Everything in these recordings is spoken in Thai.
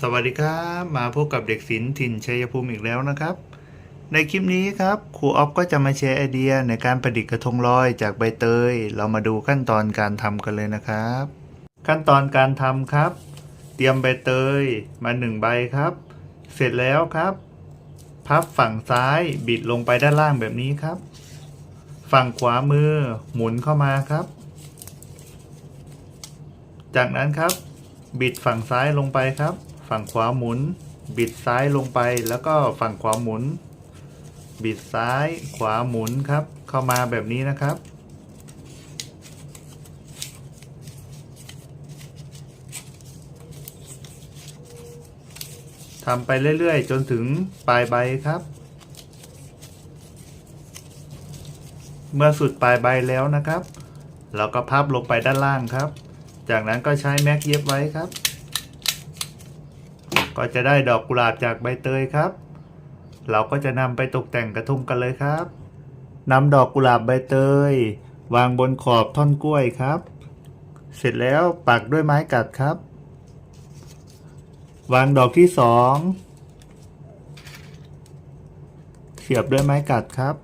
สวัสดีครับ มาพบกับเด็กศิลป์ถิ่นชัยภูมิอีกแล้วนะครับ ในคลิปนี้ครับครูออฟก็จะมาแชร์ไอเดียในการประดิษฐ์กระทงลอยจากใบเตย เรามาดูขั้นตอนการทำกันเลยนะครับ ขั้นตอนการทำครับ เตรียมใบเตยมาหนึ่งใบครับ เสร็จแล้วครับ พับฝั่งซ้ายบิดลงไปด้านล่างแบบนี้ครับ ฝั่งขวามือหมุนเข้ามาครับ จากนั้นครับ บิดฝั่งซ้ายลงไปครับ ฝั่งขวาหมุน บิดซ้ายลงไปแล้วก็ฝั่งขวาหมุน บิดซ้ายขวาหมุนครับ เข้ามาแบบนี้นะครับ ทำไปเรื่อยๆ จนถึงปลายใบครับ เมื่อสุดปลายใบแล้วนะครับ เราก็พับลงไปด้านล่างครับ จากนั้นก็ใช้แม็กเย็บไว้ครับ ก็จะได้ดอกกุหลาบจากใบเตยครับ เราก็จะนำไปตกแต่งกระทงกันเลยครับนำดอกกุหลาบใบเตย วางบนขอบท่อนกล้วยครับ เสร็จแล้วปักด้วยไม้กัดครับ วางดอกที่สองเสียบด้วยไม้กัดครับ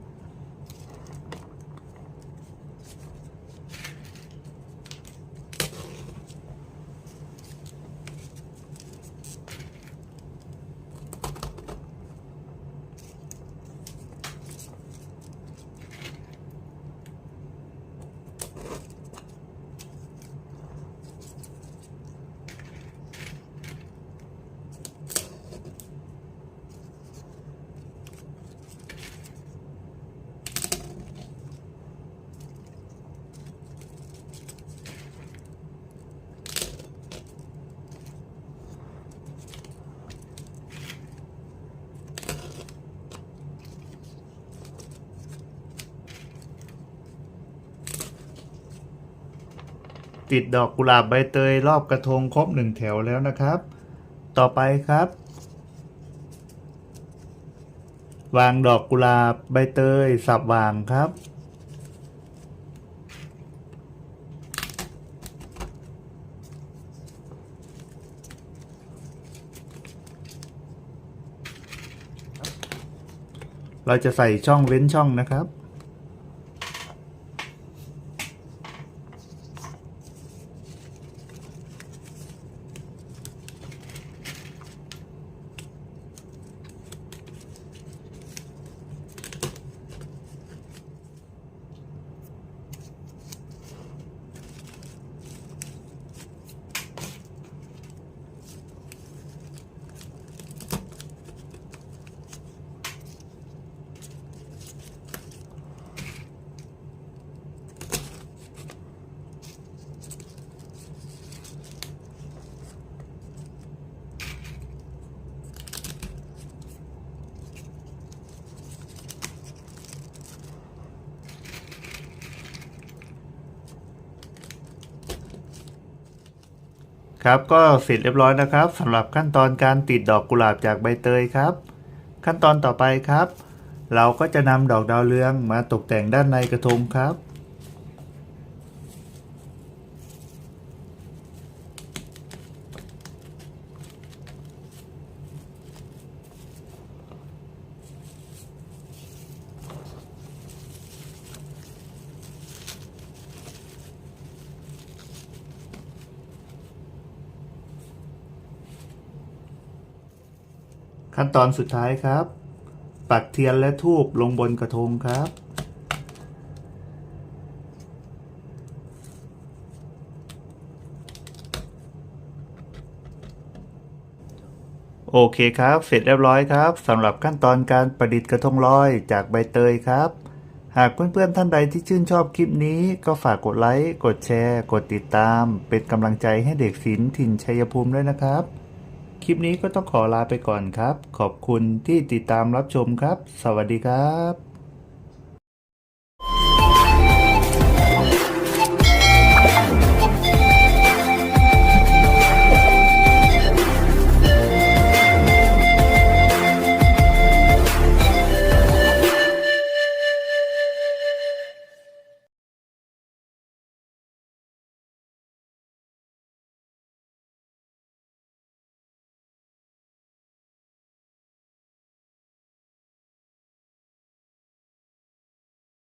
ติดดอกกุหลาบใบเตยรอบกระทงครบหนึ่งแถวแล้วนะครับ ต่อไปครับ วางดอกกุหลาบใบเตยสับวางครับ เราจะใส่ช่องเว้นช่องนะครับ ครับก็เสร็จเรียบร้อยนะครับสำหรับขั้นตอนการติดดอกกุหลาบจากใบเตยครับ ขั้นตอนต่อไปครับ เราก็จะนำดอกดาวเรืองมาตกแต่งด้านในกระทงครับ ขั้นตอนสุดท้ายครับ ปักเทียนและทูบลงบนกระทงครับ โอเคครับ เสร็จเรียบร้อยครับสำหรับขั้นตอนการประดิษฐ์กระทงลอยจากใบเตยครับหากเพื่อนๆท่านใดที่ชื่นชอบคลิปนี้ก็ฝากกดไลค์ กดแชร์ กดติดตาม เป็นกำลังใจให้เด็กศิลป์ถิ่นชัยภูมิด้วยนะครับ คลิปนี้ก็ต้องขอลาไปก่อนครับ ขอบคุณที่ติดตามรับชมครับ สวัสดีครับ